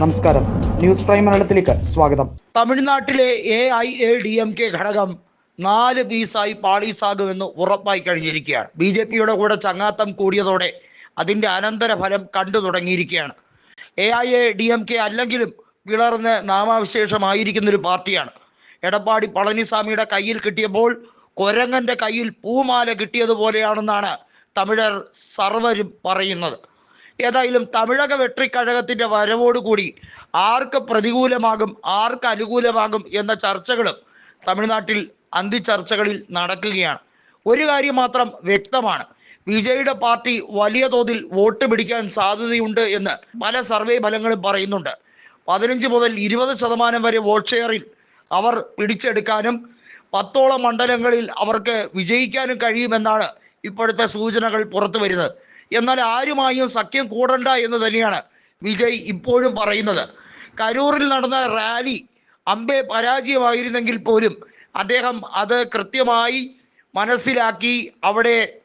നമസ്കാരം. News prime മലയാളത്തിലേക്ക് സ്വാഗതം. തമിഴ്നാട്ടിലെ A I A D M K ഘടകം നാല് പീസായി പാളീസാകുമെന്ന് ഉറപ്പായി കഴിഞ്ഞിരിക്കുകയാണ്. ബി ജെ പിയുടെ കൂടെ ചങ്ങാത്തം കൂടിയതോടെ അതിന്റെ അനന്തരഫലം കണ്ടു തുടങ്ങിയിരിക്കുകയാണ്. A I A D M K അല്ലെങ്കിലും പിളർന്ന് നാമാവിശേഷമായിരിക്കുന്ന ഒരു പാർട്ടിയാണ്. എടപ്പാടി പളനിസ്വാമിയുടെ കയ്യിൽ കിട്ടിയപ്പോൾ കൊരങ്ങന്റെ കയ്യിൽ പൂമാല കിട്ടിയതുപോലെയാണെന്നാണ് തമിഴർ സർവരും പറയുന്നത്. ഏതായാലും തമിഴക വെട്രിക്കഴകത്തിന്റെ വരവോടുകൂടി ആർക്ക് പ്രതികൂലമാകും ആർക്ക് അനുകൂലമാകും എന്ന ചർച്ചകളും തമിഴ്നാട്ടിൽ അന്തിച്ചർച്ചകളിൽ നടക്കുകയാണ്. ഒരു കാര്യം മാത്രം വ്യക്തമാണ്. വിജയുടെ പാർട്ടി വലിയ തോതിൽ വോട്ട് പിടിക്കാൻ സാധ്യതയുണ്ട് എന്ന് പല സർവേ ഫലങ്ങളും പറയുന്നുണ്ട്. പതിനഞ്ച് മുതൽ ഇരുപത് ശതമാനം വരെ വോട്ട് ഷെയറിൽ അവർ പിടിച്ചെടുക്കാനും പത്തോളം മണ്ഡലങ്ങളിൽ അവർക്ക് വിജയിക്കാനും കഴിയുമെന്നാണ് ഇപ്പോഴത്തെ സൂചനകൾ പുറത്തു വരുന്നത് എന്നാൽ ആരുമായും സഖ്യം കൂടണ്ട എന്ന് തന്നെയാണ് വിജയ് ഇപ്പോഴും പറയുന്നത്. കരൂറിൽ നടന്ന റാലി അമ്പെ പരാജയമായിരുന്നെങ്കിൽ പോലും അദ്ദേഹം അത് കൃത്യമായി മനസ്സിലാക്കി അവിടെ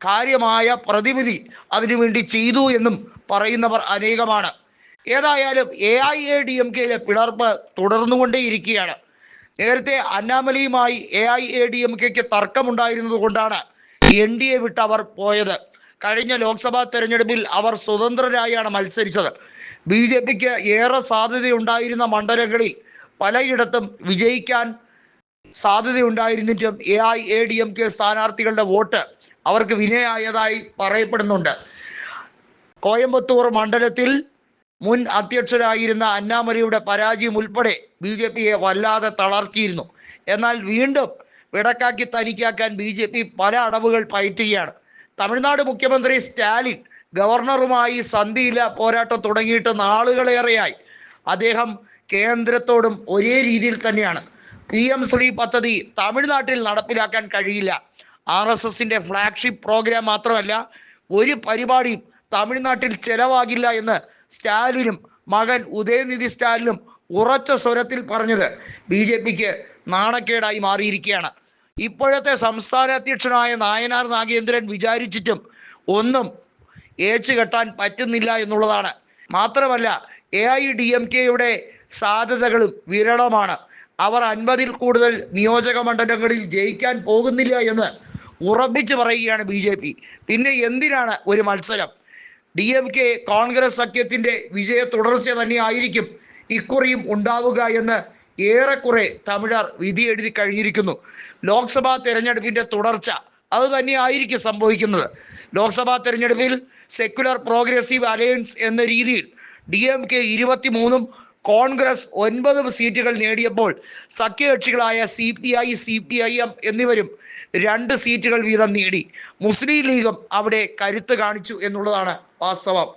കാര്യമായ പ്രതിവിധി അതിനുവേണ്ടി ചെയ്തു എന്നും പറയുന്നവർ അനേകമാണ്. ഏതായാലും A I A D M കെയിലെ പിളർപ്പ് തുടർന്നുകൊണ്ടേയിരിക്കുകയാണ്. നേരത്തെ അന്നാമലയുമായി A I A D M കെക്ക് തർക്കമുണ്ടായിരുന്നത് കൊണ്ടാണ് എൻ ഡി എ വിട്ട് അവർ പോയത്. കഴിഞ്ഞ ലോക്സഭാ തെരഞ്ഞെടുപ്പിൽ അവർ സ്വതന്ത്രരായാണ് മത്സരിച്ചത്. ബി ജെ പിക്ക് ഏറെ സാധ്യതയുണ്ടായിരുന്ന മണ്ഡലങ്ങളിൽ പലയിടത്തും വിജയിക്കാൻ സാധ്യതയുണ്ടായിരുന്നിട്ടും A I A D M K സ്ഥാനാർത്ഥികളുടെ വോട്ട് അവർക്ക് വിനയായതായി പറയപ്പെടുന്നുണ്ട്. കോയമ്പത്തൂർ മണ്ഡലത്തിൽ മുൻ അധ്യക്ഷരായിരുന്ന അന്നാമലയുടെ പരാജയം ഉൾപ്പെടെ ബി ജെ പിയെ വല്ലാതെ തളർത്തിയിരുന്നു. എന്നാൽ വീണ്ടും വിടക്കാക്കി തനിക്കാക്കാൻ ബി ജെ പി പല അടവുകൾ പയറ്റുകയാണ്. തമിഴ്നാട് മുഖ്യമന്ത്രി സ്റ്റാലിൻ ഗവർണറുമായി സന്ധിയില്ല പോരാട്ടം തുടങ്ങിയിട്ട് നാളുകളേറെയായി. അദ്ദേഹം കേന്ദ്രത്തോടും ഒരേ രീതിയിൽ തന്നെയാണ്. പി എം ശ്രീ പദ്ധതി തമിഴ്നാട്ടിൽ നടപ്പിലാക്കാൻ കഴിയില്ല. ആർ എസ് എസിന്റെ ഫ്ലാഗ്ഷിപ്പ് പ്രോഗ്രാം മാത്രമല്ല ഒരു പരിപാടിയും തമിഴ്നാട്ടിൽ ചെലവാകില്ല എന്ന് സ്റ്റാലിനും മകൻ ഉദയനിധി സ്റ്റാലിനും ഉറച്ച സ്വരത്തിൽ പറഞ്ഞത് ബി ജെ പിക്ക് നാണക്കേടായി മാറിയിരിക്കുകയാണ്. ഇപ്പോഴത്തെ സംസ്ഥാന അധ്യക്ഷനായ നായനാർ നാഗേന്ദ്രൻ വിചാരിച്ചിട്ടും ഒന്നും ഏച്ചു കെട്ടാൻ പറ്റുന്നില്ല എന്നുള്ളതാണ്. മാത്രമല്ല എ ഐ ഡി എം കെയുടെ സാധ്യതകളും വിരളമാണ്. അവർ അൻപതിൽ കൂടുതൽ നിയോജക മണ്ഡലങ്ങളിൽ ജയിക്കാൻ പോകുന്നില്ല എന്ന് ഉറപ്പിച്ച് പറയുകയാണ് ബി ജെ പി. പിന്നെ എന്തിനാണ് ഒരു മത്സരം? ഡി എം കെ കോൺഗ്രസ് സഖ്യത്തിന്റെ വിജയ തുടർച്ച തന്നെയായിരിക്കും ഇക്കുറിയും ഉണ്ടാവുക എന്ന് ഏറെക്കുറെ തമിഴർ വിധി എഴുതി കഴിഞ്ഞിരിക്കുന്നു. ലോക്സഭാ തെരഞ്ഞെടുപ്പിന്റെ തുടർച്ച അത് തന്നെയായിരിക്കും സംഭവിക്കുന്നത്. ലോക്സഭാ തെരഞ്ഞെടുപ്പിൽ സെക്യുലർ പ്രോഗ്രസീവ് അലയൻസ് എന്ന രീതിയിൽ ഡി എം കെ ഇരുപത്തിമൂന്നും കോൺഗ്രസ് ഒൻപത് സീറ്റുകൾ നേടിയപ്പോൾ സഖ്യകക്ഷികളായ C P I C P I M എന്നിവരും രണ്ട് സീറ്റുകൾ വീതം നേടി. മുസ്ലിം ലീഗും അവിടെ കരുത്ത് കാണിച്ചു എന്നുള്ളതാണ് വാസ്തവം.